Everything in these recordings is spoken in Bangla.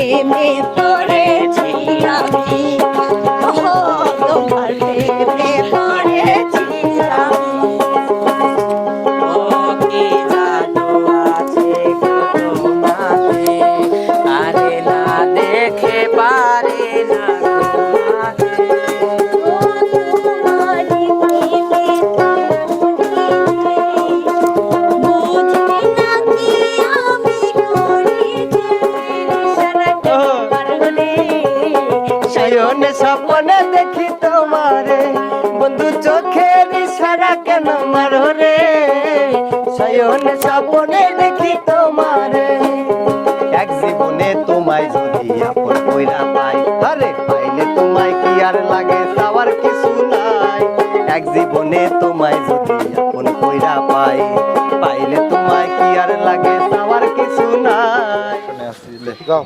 প্রেমে পড়েছি তোমারে? বন্ধু চোখের ইশারা কেন মারো রে? শয়ন স্বপ্নে দেখি তোমারে। এক জীবনে তোমায় যদি আপন কইরা পাই আরে পাইলে তোমায় কি আর লাগে? চাওয়ার কিছু নাই। এক জীবনে তোমায় যদি আপন কইরা পাই পাইলে তোমায় কি আর লাগে? চাওয়ার কিছু নাই। যাও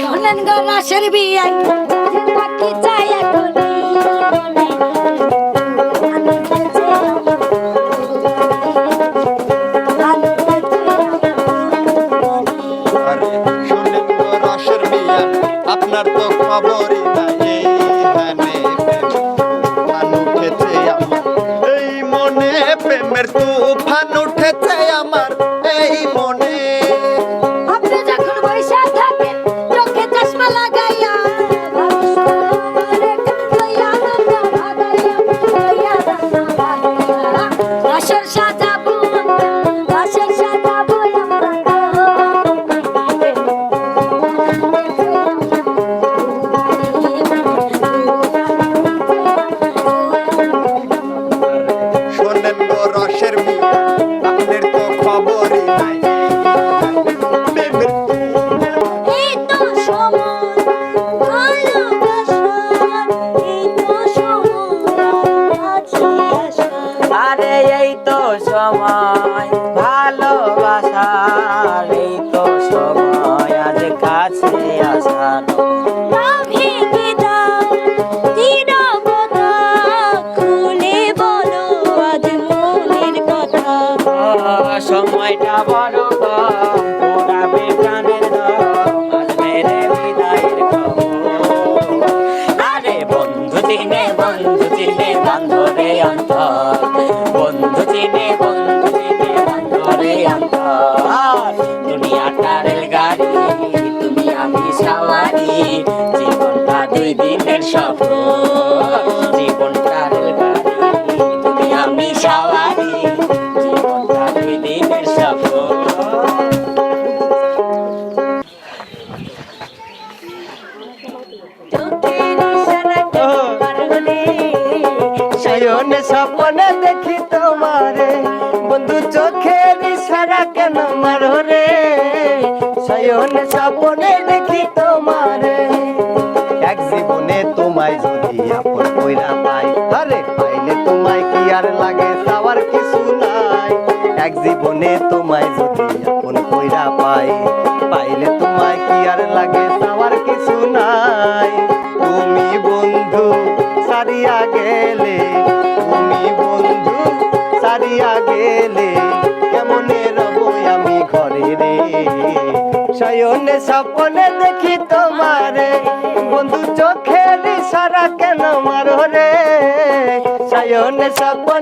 শোনেন গো রাসের বিয়াই বাকি চাই এখন Habana. স্বপ্নে দেখি তোমারে। বন্ধু চোখের ইশারা কেন মারো রে? শয়ন স্বপ্নে দেখি তোমারে। এক জীবনে তোমায় যদি আপন কইরা পাই, আরে পাইলে তোমায় কি আর লাগে? চাওয়ার কিছু নাই। এক জীবনে তোমায় যদি আপন কইরা পাই, পাইলে তোমায় কি আর লাগে? চাওয়ার কিছু নাই। তুমি বন্ধু, সারিয়া গেলে সারিয়া গেলে, কেমনে রব আমি ঘরে রে? সায়নে সপনে দেখি তোমারে, বন্ধু চোখের সারা কেন মারো রে? সায়নে স্বপ্নে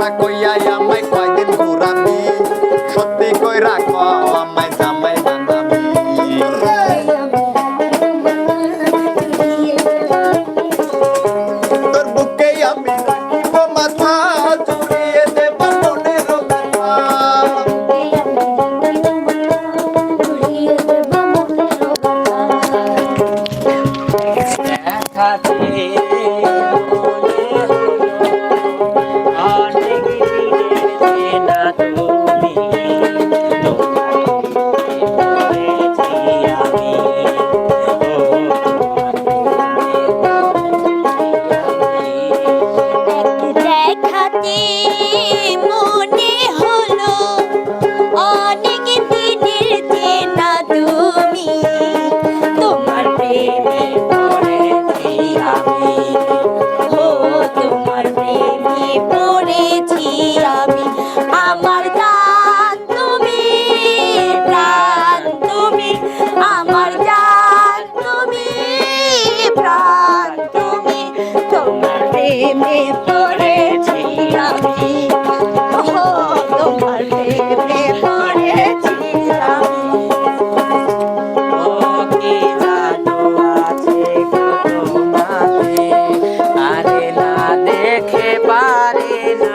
কথা কইয়াই আমায় কয়দিন ঘুরাবি? সত্যি কই রাখ baby. দেখে পারে না।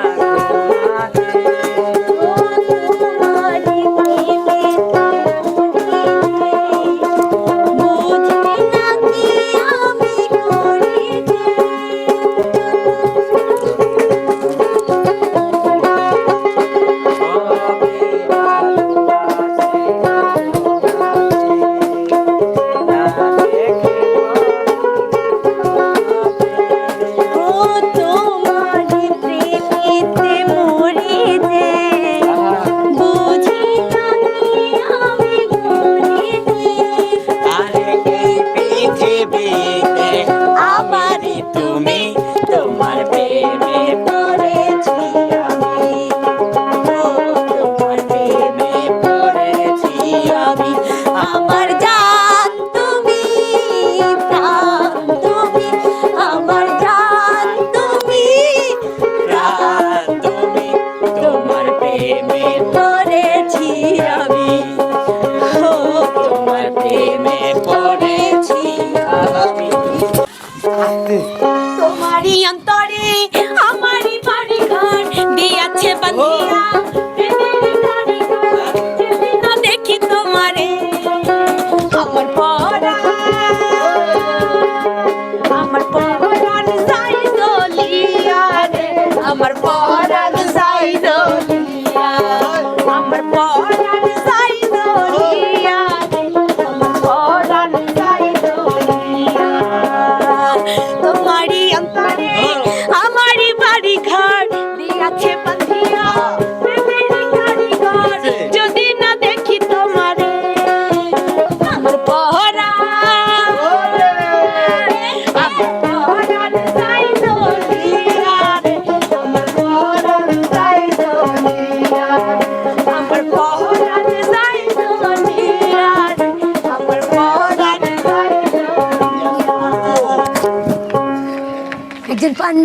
I tip of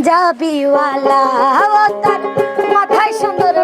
পাঞ্জাবিওয়ালা ও তার মাথায় সুন্দর